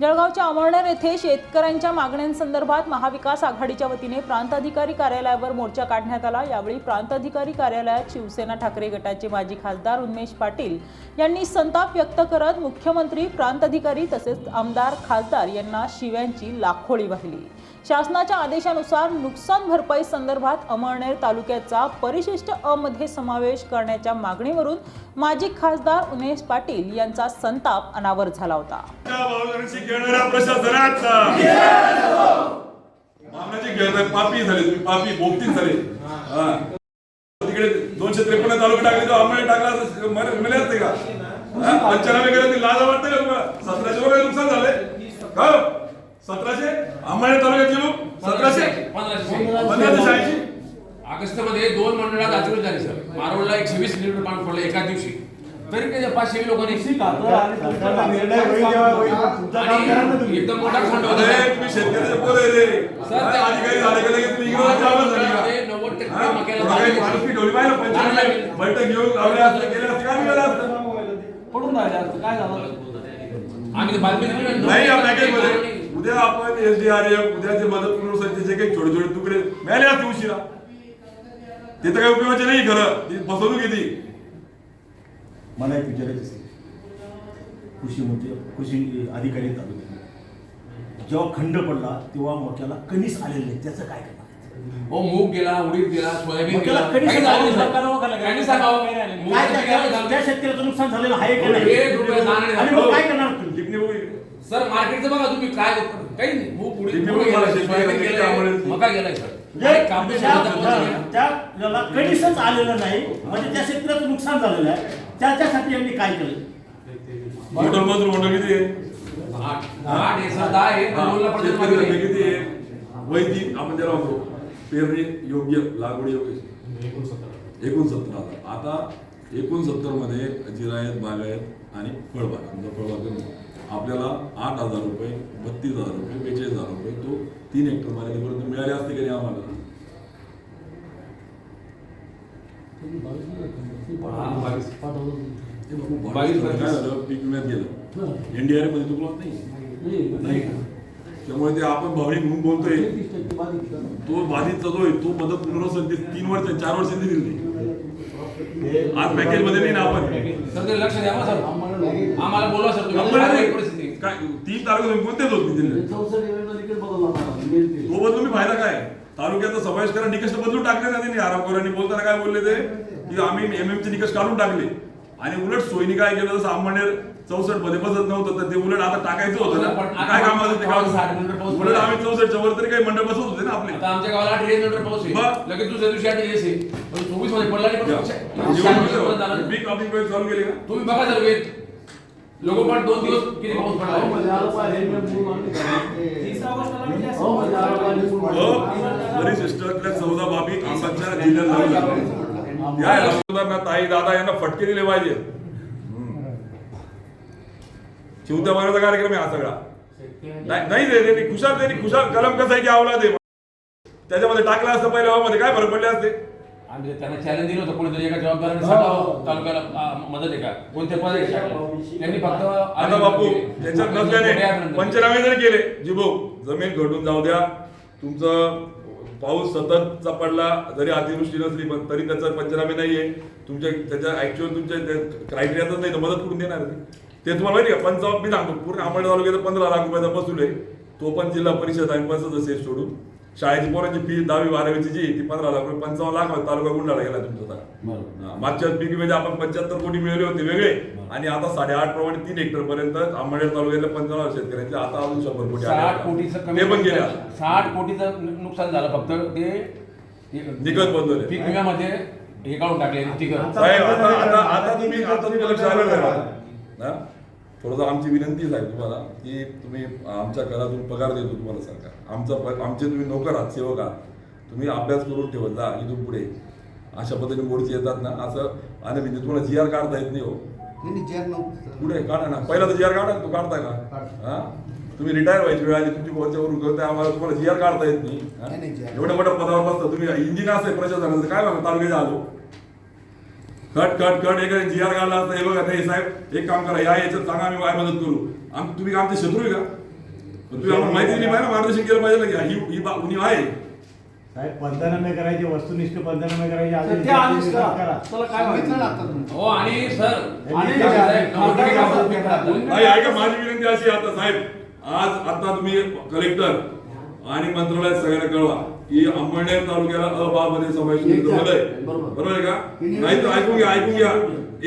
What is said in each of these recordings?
जळगावच्या अमळनेर येथे शेतकऱ्यांच्या मागण्यांसंदर्भात महाविकास आघाडीच्या वतीने प्रांताधिकारी कार्यालयावर मोर्चा काढण्यात आला. यावेळी प्रांत अधिकारी कार्यालयात शिवसेना ठाकरे गटाचे माजी खासदार उन्मेश पाटील यांनी संताप व्यक्त करत मुख्यमंत्री प्रांताधिकारी तसेच आमदार खासदार यांना शिव्यांची लाखोळी वाहिली. शासनाच्या आदेशानुसार नुकसान भरपाई संदर्भात अमळनेर तालुक्याचा परिशिष्ट अ मध्ये समावेश करण्याच्या मागणीवरून माजी खासदार उमेश पाटील यांचा संताप अनावर झाला होता. पापी झाले पापी बोगती झाले. तिकडे दोनशे त्रेपन्न तालुका टाकले तो अमळ टाकला मला मिळले असते का? पंचनामे केले ते लाज वाटते का तुम्हाला? सतराशे वगैरे नुकसान झाले. का? सतराशे? आंबाळे तालुक्याचे लोक सतराशे? पंधराशे. शहाऐंशी ऑगस्टमध्ये दोन मंडळात आचरण झाले सर. मारोडला एकशे वीस लिटर पाणी पडलं एका दिवशी. तरी ते पाचशे लोकांनी एकदम मोठा खंड होता शेतकऱ्याचे पोर आहे रे. सर, काय त्या- अधिकारी झाले का लगेच? तुम्ही झाली का? नव्वद टक्के हा? मक्याला बैठक घेऊन लावल्या केल्या काय मिळालं असतं? पडून राहिले असं काय झालं? आम्ही ते बातमी नाही या नव्वद पॅकेज टक्के मध्ये. उद्या आपण एसडीआरएफ उद्याचे मदत पुनर्वसनाचे काही छोटे छोटे तुकडे मिळाले असते उशिरा. ते तर काही उपयोगाचे नाही खरं. ती फसवणूक येते मला एक विचारायचं असेल कृषी मंत्री कृषी अधिकारी तालुक्यात. जेव्हा खंड पडला तेव्हा मक्याला कणीस आलेलं नाही. त्याचं काय करणार? हो मूग गेला उडीद गेला सोयाबीन गेला. त्या- शेतकऱ्याचं नुकसान झालेलं आहे काय करणार सर मार्केटचं बघा तुम्ही काय काही नाही. किती आवडेल. मका गेलाय सर. आणि कापूस त्याला कणीसच आलेलं नाही म्हणजे त्या शेतकऱ्याचं नुकसान झालेलं आहे त्याच्यासाठी यांनी काय केलं? टोटल मजूर मंडळ किती आहे? आठ. आठ आहे सर दहा आहे. हा, दोनला पडतात शेतकरी मागे. संख्या किती आहे? वैदिक आपण त्याला म्हणतो पेरणी योग्य लागवड योग्य. एकोणसत्तर. हजार. आता एकोणसत्तरमध्ये जिरायत बागायत आणि फळबाग. समजा फळबाग आपल्याला आठ हजार रुपये बत्तीस हजार रुपये बेचाळीस हजार रुपये तो तीन हेक्टर पर्यंत मिळाले असते की नाही आम्हाला? काय झालं पीक विम्यात गेलं. एनडीआरएफमध्ये चुकलो नाही. नाही त्यामुळे ते आपण भावनिक म्हणून बोलतोय. तो बाधित जो आहे तो मदत पुनर्वसन ते तीन वर्ष चार वर्षांनी दिली आज पॅकेजमध्ये नाही ना आपण? सर ते लक्ष द्या ना सर. आम्हाला बोलवा सर तुम्ही. आम्हाला काय नाही. परिस्थिती काय तीन तालुके कोणतेच होत नाही जिल्ह्यात तो बदलून मी फायदा काय? तालुक्याचा समावेश करा निकष बदलून टाकले ना त्यांनी. आरामखोरांनी बोलताना काय बोलले ते? की आम्ही एम चे निकष काढून टाकले. आणि उलट सोयीने काय केलं? जसं आंबणेर चौसष्टमध्ये बसत नव्हतं तर ते उलट आता टाकायचं होतं पण ना काय काम ते पाऊस उलट आम्ही चौसष्टच्या वर तरी काही मंडळ बसत होते ना आपले. आता आमच्या गावाला आठ लिटर पाऊस आहे. मग? लगेच दुसऱ्या दिवशी आठ चोवीसमध्ये पडला नाही पण जेवण शांत कसं? बंद झालं. पीक कापणी वेळ चालू केली का? तुम्ही बघा सर वेद लोक पण दोन दिवस किती पाऊस पडला. हो जरी सिस्टरतल्या चौदा बाबी आंबाच्या जिल्ह्यात. या राजकारण्यांना ताई दादा यांना फटके दिले पाहिजे. चिवत्या मारायचा कार्यक्रम आहे हा सगळा. नाही नाही रे त्यांनी खुशाल त्यांनी खुशाल. कलम कसा आहे की आवला दे त्याच्यामध्ये टाकलं असतं पहिल्या मध्ये काय फरक पडले असते? आम्ही त्याला चॅलेंज दिलं होतं कोणीतरी एका जबाबदाराने सांगावं. तालुक्याला आ, मदत आहे का? कोणत्या? त्यांनी फक्त आता बापू त्याच्यात नसल्याने पंचनामे जरी केले जी भाऊ जमीन घडून जाऊ द्या. तुमचं पाऊस सततचा पडला जरी अतिवृष्टी नसली पण तरी त्याचा पंचनामे नाहीये. तुमच्या त्याच्या ऍक्च्युअल तुमच्या क्रायटेरियाच नाही तर मदत करून देणार ते. तुम्हाला माहिती का? पंचावन्न मी सांगतो पूर्ण अंबड तालुक्यात पंधरा लाख रुपयाचा बसूल आहे. तो पण जिल्हा परिषद आणि पंचायत सेट सोडून. शाळेची पोरांची फी दहावी बारावीची जी ती पंधरा लाख रुपये पंचावन्न लाख तालुका गुंडाळा गेला तुमचा आता. मागच्या पीक विम्याचे आपण पंच्याहत्तर कोटी मिळवले होते वेगळे आणि आता साडेआठ प्रमाणे तीन हेक्टर पर्यंत आंबेडकर तालुक्यातल्या पंचावन्न शेतकऱ्यांचे आता अजून शंभर कोटी. साठ कोटीचं कमी ते पण गेले साठ कोटीचं नुकसान झालं फक्त ते निकष बदलले. पीक विम्यामध्ये हे काढून टाकले साहेब आता तुम्ही आता तुम्ही लक्ष आलं? थोडंसं आमची विनंती आहे तुम्हाला की तुम्ही आमच्या घरातून पगार देतो तुम्हाला सरकार. आमचा प- आमचे तुम्ही नोकर आहात सेवक आहात. तुम्ही अभ्यास करून ठेवत जा इथून पुढे. अशा पद्धतीने मोडचे येतात ना असं आणि म्हणजे तुम्हाला जी आर काढता येत नाही हो. पुढे काढा ना. पहिला तर जी आर काढा तो काढताय का? हा? तुम्ही रिटायर व्हायची वेळ आली तुमची वरच्यावरून करताय आम्हाला तुम्हाला जी आर काढता येत नाही. एवढ्या मोठ्या पदावर बसता तुम्ही. इंजिन असेल प्रशासनाचं काय बघा तालुक्याच्या आलो कट कट कट. एक जी आर काढला असता हे बघा नाही साहेब एक काम करा या याच्यात सांगा आम्ही काय मदत करू. आम तुम्ही आमचे शत्रू आहे का? पण तुम्ही आम्हाला माहिती दिली पाहिजे ना, मार्गदर्शन केलं पाहिजे ना ही ही बा- उणीव आहे. साहेब पंधनामे करायचे वस्तुनिष्ठ पंधनामे करायचे तर अजून ते आदेश त्याची करा. करा. तुला काय सांगितलं ना माहिती? आता तुम्ही. हो आणि सर ऐका माझी विनंती अशी आता साहेब. आज आता तुम्ही कलेक्टर आणि मंत्रालयात सगळ्यांना कळवा. की अंबळनेर तालुक्याला अ बा मध्ये समावेश झालंय बरोबर. आहे का? नाही तर ऐकून घ्या ऐकून घ्या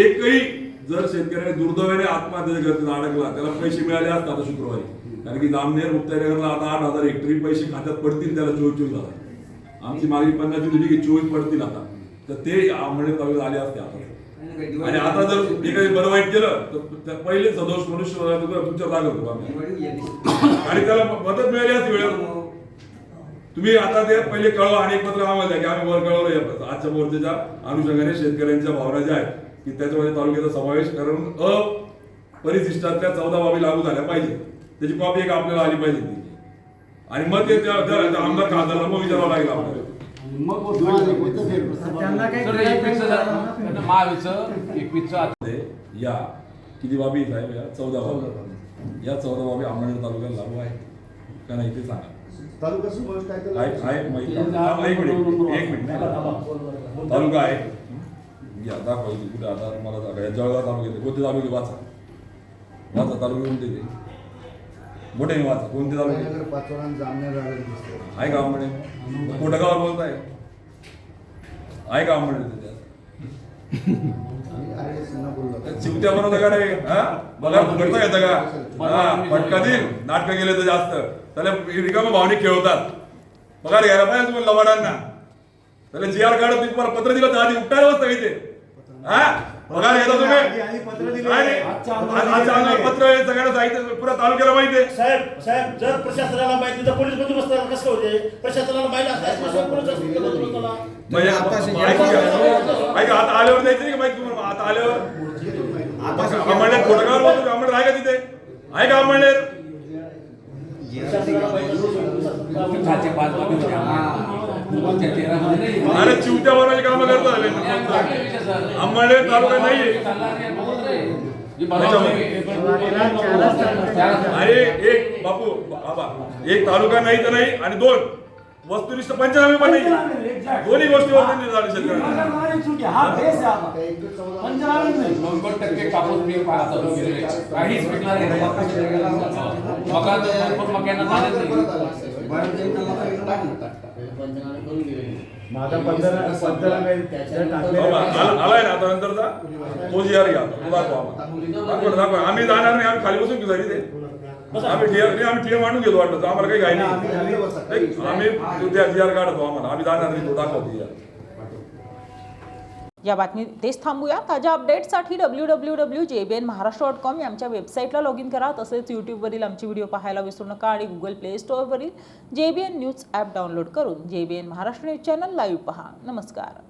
एकही जर शेतकऱ्याने दुर्दैवाने आत्महत्या करतील अडकला त्याला पैसे मिळाले असतात आता शुक्रवारी. कारण की जामनेर मुक्ताईनगरला आता आठ हजार हेक्टरी पैसे खात्यात पडतील त्याला चोवीस चोवीस हजार. आमची मागणी पन्नास होती की चोवीस पडतील आता. तर ते अंबळनेर तालुक्यात आले असते आता. आणि आता जर एखादी बरं वाईट केलं तर पहिले सदोष मनुष्य तुमच्यावर राग होतो आम्ही आणि त्याला मदत मिळाली असती वेळेवर. तुम्ही आता ते पहिले कळवा आणि एक पत्र आम्हाला द्या की आम्ही वर कळवलं या आजच्या मोर्चाच्या अनुषंगाने शेतकऱ्यांच्या भावना ज्या आहेत की त्याच्यामध्ये तालुक्याचा समावेश करून अपरिशिष्टातल्या चौदा बाबी लागू झाल्या पाहिजे त्याची कॉपी एक आपल्याला आली पाहिजे ती. आणि मग ते आमदार खासदारला मग विचारावं लागेल आपल्याला. या किती बाबी साहेब या? चौदा बाबी. या चौदा बाबी अंबळनेर तालुक्यात लागू आहे का नाही ते सांगा. तालुका समावेश काय केलं? आहे आहे माहिती आहे. थांबा, एक मिनिट एक मिनिट तालुका आहे. या दाखवा इथे कुठे आता मला दाखवा या जळगाव तालुक्यात कोणते तालुके वाचा. वाचा तालुके कोणते ते मोठे नाही वाचा. कोणते तालुके नगर पाचोरा जामनेर दिसतंय. आहे का म्हणे कोटगावर बोलताय? आहे का म्हणे त्याच्यात चिवत्या बनवता का रे? हा? बघा फुकटता येतं का? हा फटका देईल नाटकं केले तर जास्त. त्याला रिकामा भावनिक खेळवतात. पगार घ्यायला पाहिजे तुम्ही लवाडांना त्याला जी आर काढत तुम्ही तुम्हाला पत्र दिलं तर आधी उपटायला बसता इथे? हा? पगार तुम्ही? पत्र सगळ्यांना साहित्य पुऱ्या तालुक्याला माहिती आहे. साहेब साहेब जर प्रशासनाला माहिती तर पोलीस बंदोबस्त कसं होते? प्रशासनाला माहिती घ्या. ऐका आता आल्यावर द्यायचं नाही का माहिती आल्यावर अंमळनेर खोटगावर बोलतो का? अंमळनेर आहे का तिथे आहे का अंमळनेर. अरे चिवत्या बनवायची कामं करतो. अंबळनेर तालुका नाहीये अरे एक बापू बाबा एक तालुका नाही तर नाही आणि दोन वस्तुनिष्ठ पंचनामे पण नाही. दोन्ही गोष्टीवर त्यांनी झाले शेतकऱ्यांना. हा ते नाही. नव्वद टक्के कापूस मी पाहत होतो गेलेले. काहीच पिकणार नाही. मका तर मक्यांना नाही. माझा पंधरा आलाय ना आता नंतरचा? तो जी आर घ्या तो दाखवा आम्हाला. दाखवा दाखवा. आम्ही जाणार नाही. आम्ही खाली बसून घेऊ इथे? आम्ही टीआर नाही आम्ही टीआर मांडून घेतो वाटलं तर आम्हाला काही घाई नाही. आम्ही त्या जी आर काढतो आम्हाला. आम्ही जाणार नाही तो दाखवतो जी आर या बातमी तेच थांबूया. ताज्या अपडेट्ससाठी W W W J B N Maharashtra dot com या आमच्या वेबसाईटला लॉग इन करा. तसेच यूट्यूबवरील आमचे व्हिडिओ पाहायला विसरू नका आणि Google play स्टोअरवरील J B N news app download करून J B N Maharashtra news channel live पहा. नमस्कार.